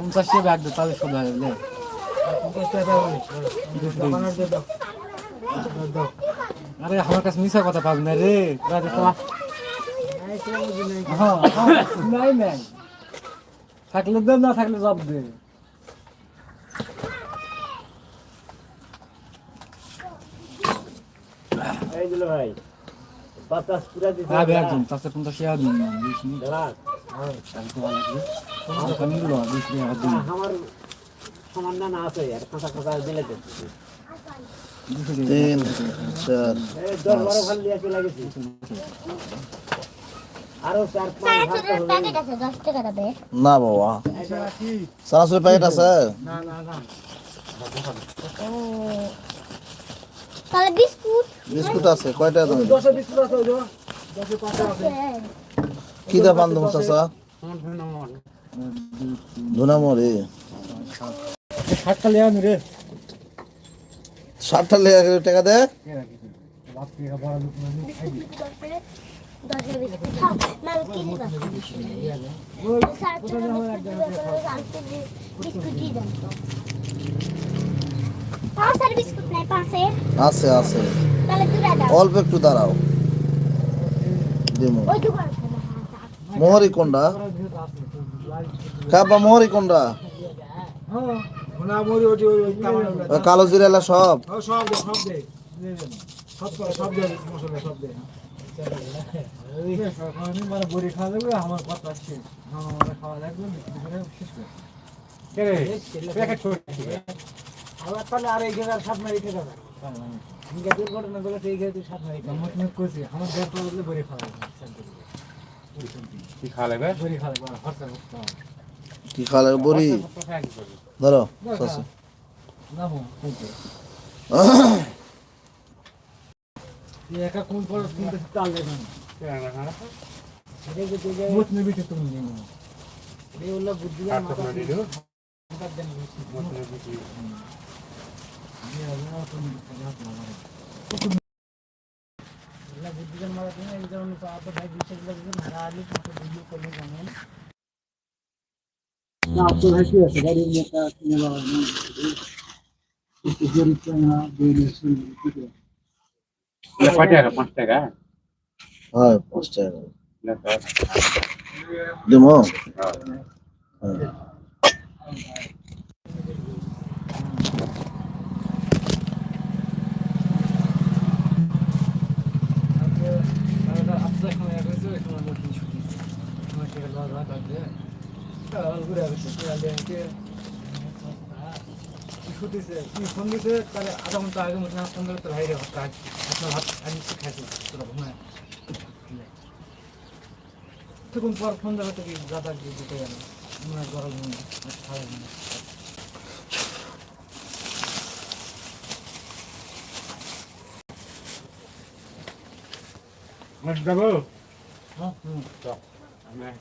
পঞ্চাশ টাকা ব্যাগ দে তাহলে শোধ হবে বুঝলে আরে আমার কাছে মিশা কথা পাবি না রে। হ্যাঁ হ্যাঁ, নাই নাই। থাকলে দে না থাকলে জব দে। ভাই বাতাস পুরা দিতে একজন তার পঞ্চাশ টাকা দিন তিন চার না বাবা। সরাসরি প্যাকেট আছে? না না না তাহলে বিস্কুট। বিস্কুট আছে কয়টা দাম? আছে আছে। কি দা পান দেবো চাচা? ধুনামরি ষাটটা লেয়া রে। ষাটটা লেগে টাকা দে। পাঁচের আছে আছে। দাও অল্প একটু দাঁড়াও। দিমু কোনটা কাবা মোহরি কোনটা হ্যাঁ কালো জিরা এলা সব। ও সব দে সব দে সব করে সব দে মশলা সব দে এই আমি মানে বড়ি খাওয়া খাওয়া লাগবে? কে নিয়ে খাওয়া লাগবে? বড়ি? কি খালে বড়ি? ধরো না তুমি। বুদ্ধি মাথা বুদ্ধিমান মাথা তুমি এই যেমন আপনার ভাই বিশেষ লাগবে মারা আলি মাথা ভিডিও করলে জানেন না তো হাসি আছে গাড়ি নিয়ে তা কিনে যাওয়া না গরিব তো না বেরিয়ে শুনবি কয় টাকা পাঁচ টাকা হয় পাঁচ দিমো হ্যাঁ। ফোন দিতে তাহলে আধা ঘণ্টা আগে মতো ফোন করে তোর ভাইরে কাজ আপনার ভাত আমি খাইছি তোরা ঘুমায় তখন পর ফোন দেবে তো কি দাদা দিতে গেল মনে গরম খাওয়া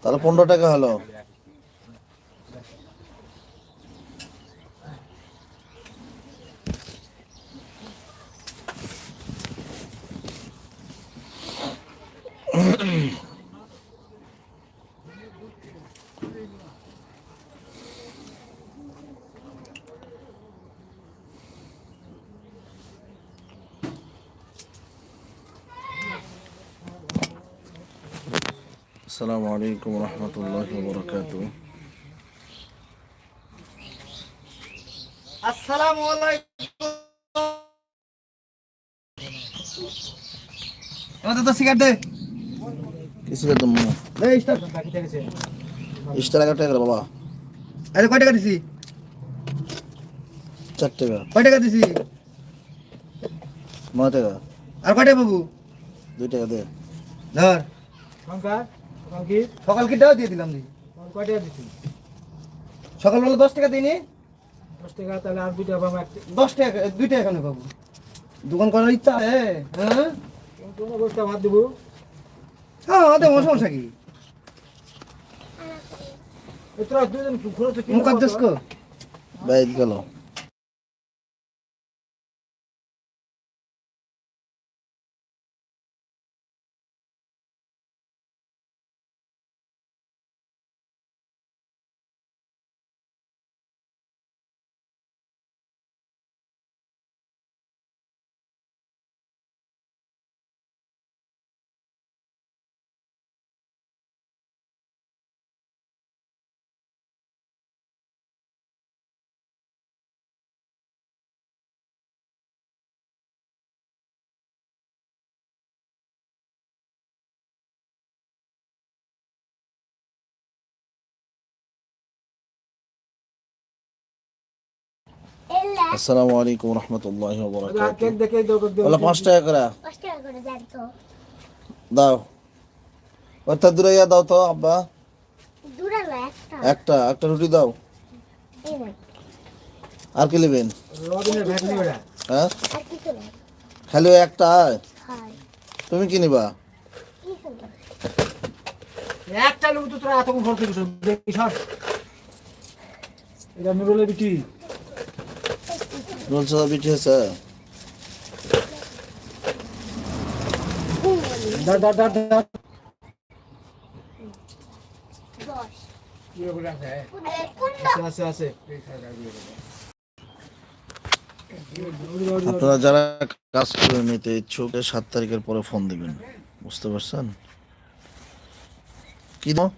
তাহলে পনেরো টাকা হলো। আসসালামু আলাইকুম রহমতুল্লাহ বরকাত আসসালামু আলাইকুম। এমন তো সিগারেট দে। আরে কয় টাকা দিছি? 4 টাকা কয় টাকা দিছি? 9 টাকা। আর কয় টাকা বাবু 2 টাকা দে। ধর। সংকার সকাল কিটাও দিয়ে দিলাম দি কয় টাকা দিছি সকালবেলা দশ টাকা দিইনি। দশ টাকা তাহলে আর দুইটা একটা। দশ টাকা দুই টাকা কেন বাবু দোকান করার ইচ্ছা আছে হ্যাঁ? কোনো বস্তা ভাত দেবো। হ্যাঁ আমাদের সমস্যা কি? তোরা দুজন ঘুরে তো মুকাদ্দাস কো। বাইর গেল। আসসালামু আলাইকুম রহমতুল্লাহ বলে পাঁচ টাকা করে। পাঁচ টাকা করে দাও। দাও তো আব্বা। একটা। একটা একটা রুটি দাও। আর কি নেবেন? হ্যাঁ? আর কি করে খালি একটা তুমি কি নিবা? একটা লোক তো তোরা এতক্ষণ ফল থেকে দেখি সর। এটা নুরুলের বিটি আছে আছে আপনারা যারা কাজ করে নিতে ইচ্ছুক সাত তারিখের পরে ফোন দিবেন। বুঝতে পারছেন? কি দাও?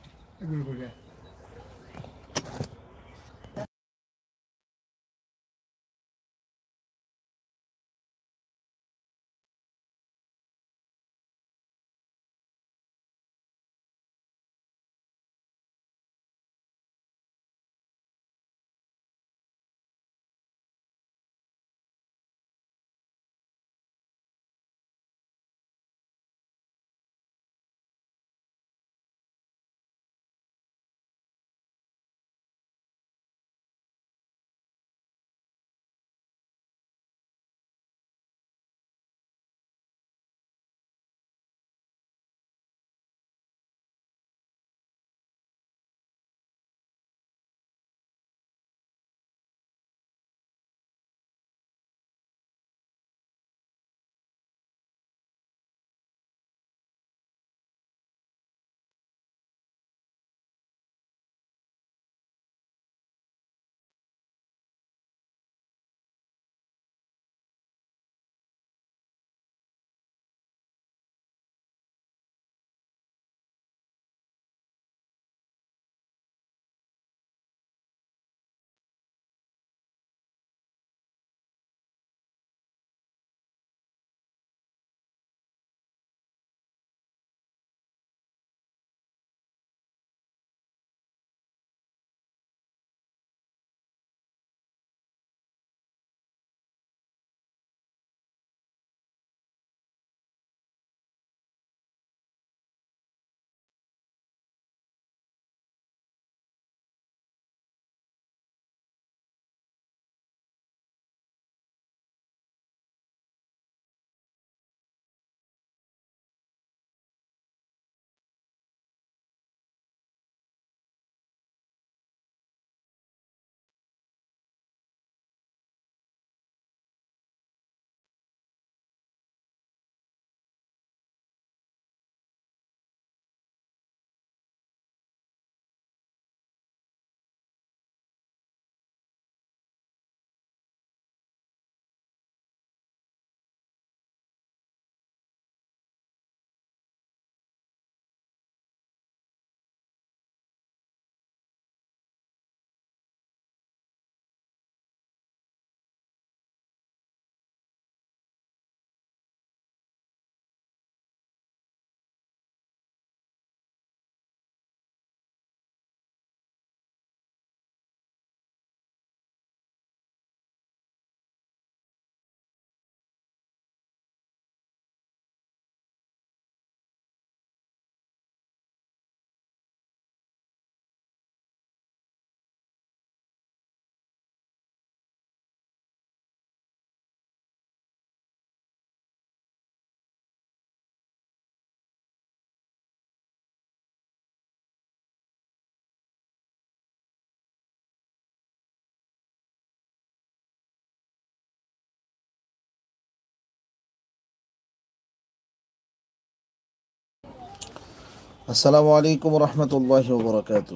আসসালামু আলাইকুম রহমতুল্লাহ বরাকাতু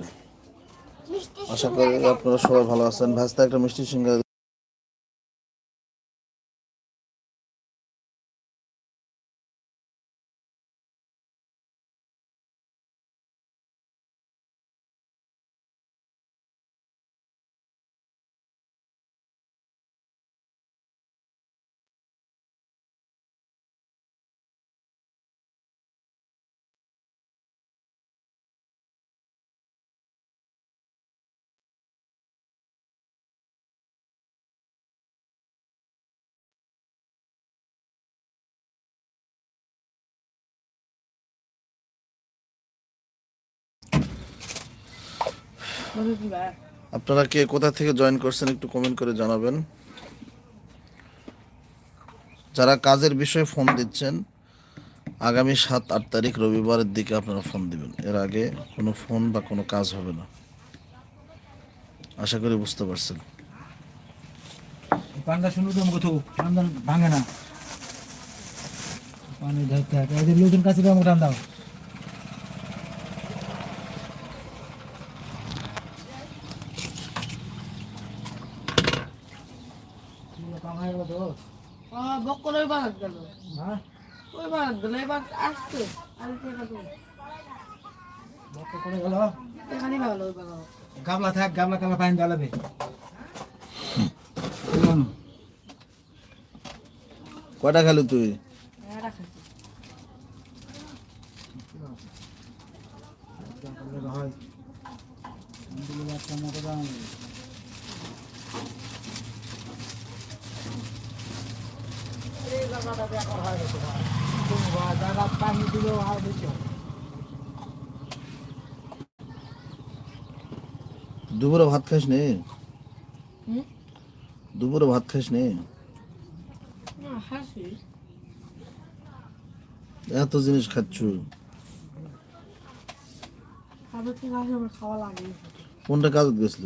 আশা করি আপনারা সবাই ভালো আছেন। ভাস্তা একটা মিষ্টি সিঙ্গারা আপনারা কে কোথা থেকে জয়েন করছেন একটু কমেন্ট করে জানাবেন। যারা কাজের বিষয়ে ফোন দিচ্ছেন, আগামী সাত, আট তারিখ রবিবারের দিকে আপনারা ফোন দিবেন। এর আগে কোনো ফোন বা কোনো কাজ হবে না। আশা করি বুঝতে পারছেন। পান্ডা তো পান্ডা ভাঙে না। পানি ধরতে হবে। এদের লোকজন কাছে দাও কামাই গেল তো বক্কর ওই বাগাত গেল। হ্যাঁ? ওই বাগাত গেল এবার আসছে। আর বক্ক গেল? এখানেই ভালো ওই বাগাত গামলা থাক গামলা কামলা পানি জ্বালাবে। কয়টা খেলি তুই? হয় একটা মতো দাম জায়গা পানি দিলেও আর বেশি হবে। দুপুরে ভাত খাস নি? দুপুরে ভাত খাস নি? এত জিনিস খাচ্ছ? কোনটা কাজত গেছিল?